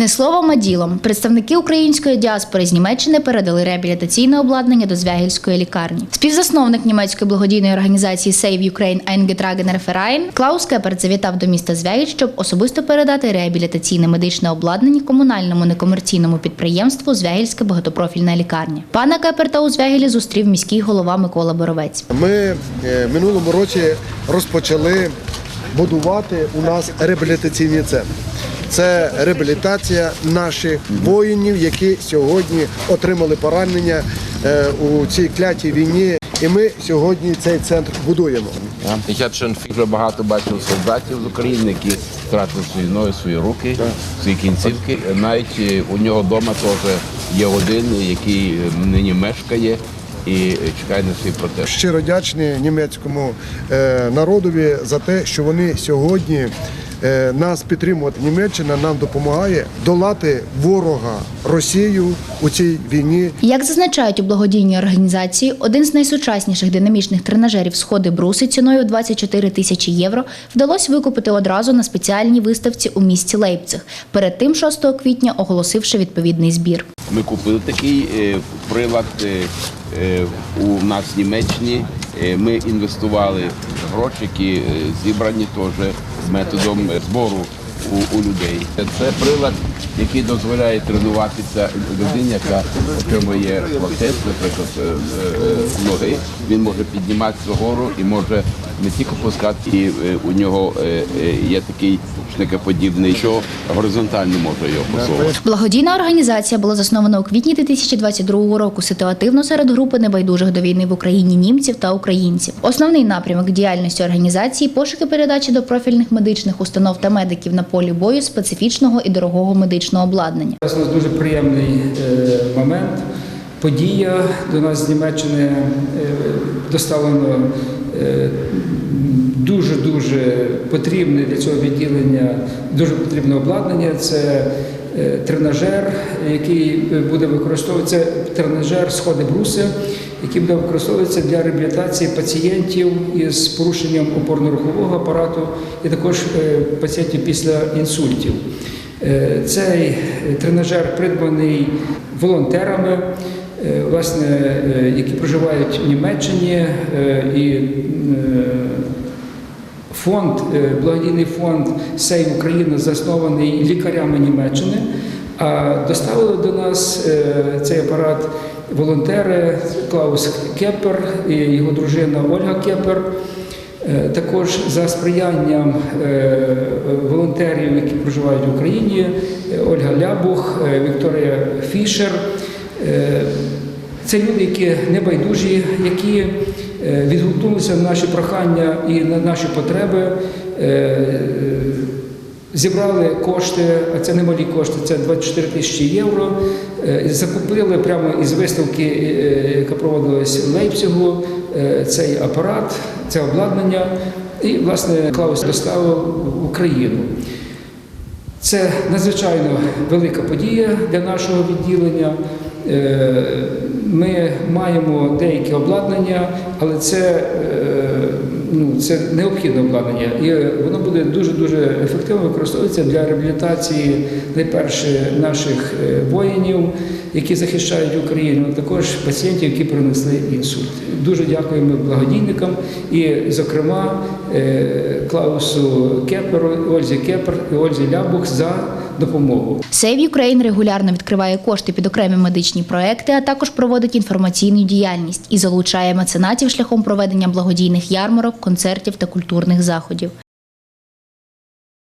Не словом, а ділом. Представники української діаспори з Німеччини передали реабілітаційне обладнання до Звягільської лікарні. Співзасновник німецької благодійної організації Save Ukraine Eingetragener Verein Клаус Кеперт завітав до міста Звягіль, щоб особисто передати реабілітаційне медичне обладнання комунальному некомерційному підприємству Звягільська багатопрофільна лікарня. Пана Кеперта у Звягілі зустрів міський голова Микола Боровець. Ми е, минулому році розпочали будувати у нас реабілітаційний центр. Це реабілітація наших воїнів, які сьогодні отримали поранення е, у цій клятій війні. І ми сьогодні цей центр будуємо. Я дуже багато бачив солдатів з України, які втратили свої ноги, свої руки, свої кінцівки. Навіть е, у нього вдома теж є один, який е, нині мешкає і чекає на свій протест. Щиро вдячні німецькому народові за те, що вони сьогодні нас підтримують. Німеччина нам допомагає долати ворога Росію у цій війні. Як зазначають у благодійній організації, один з найсучасніших динамічних тренажерів сходи бруси ціною 24 тисячі євро вдалося викупити одразу на спеціальній виставці у місті Лейпциг. Перед тим 6 квітня оголосивши відповідний збір. Ми купили такий е, прилад е, е, у нас в Німеччині. Е, Ми інвестували гроші, які е, зібрані теж методом збору у, у людей. Це прилад, який дозволяє тренуватися людині, яка отримує протез, наприклад, е, е, ноги. Він може підніматися вгору і може не тільки пускати, і е, у нього є такий шникоподібний, що горизонтально може його посувати. Благодійна організація була заснована у квітні 2022 року ситуативно серед групи небайдужих до війни в Україні німців та українців. Основний напрямок діяльності організації пошуки передачі до профільних медичних установ та медиків на полі бою специфічного і дорогого медичного обладнання. У нас дуже приємний е, момент. Подія до нас з Німеччини е, доставлено е, дуже-дуже потрібне для цього відділення, дуже потрібне обладнання. Це тренажер, який буде використовуватися, тренажер сходи бруси, який буде використовуватися для реабілітації пацієнтів із порушенням опорно-рухового апарату і також е, пацієнтів після інсультів. Е, Цей тренажер придбаний волонтерами, е, власне, е, які проживають в Німеччині, е, і е, фонд, е, благодійний фонд «Сейв Україна» заснований лікарями Німеччини. А доставили до нас е, цей апарат волонтери Клаус Кепер і його дружина Ольга Кепер. Е, Також за сприянням е, волонтерів, які проживають в Україні, е, Ольга Лябух, Вікторія Фішер. Це люди, які небайдужі, які відгукнулися на наші прохання і на наші потреби. Зібрали кошти, а це немалі кошти, це 24 тисячі євро. Е, Закупили прямо із виставки, е, яка проводилась в Лейпцигу, е, цей апарат, це обладнання. І, власне, Клаус доставив в Україну. Це надзвичайно велика подія для нашого відділення. Ми маємо деякі обладнання, але це, ну, це необхідне обладнання, і воно буде дуже дуже ефективно використовуватися для реабілітації найперше наших е, воїнів, які захищають Україну, а також пацієнтів, які принесли інсульт. Дуже дякуємо благодійникам і, зокрема, е, Клаусу Кеперу, Ользі Кепер і Ользі Лябух за допомогу. Save Ukraine регулярно відкриває кошти під окремі медичні проекти, а також проводить інформаційну діяльність і залучає меценатів шляхом проведення благодійних ярмарок, концертів та культурних заходів.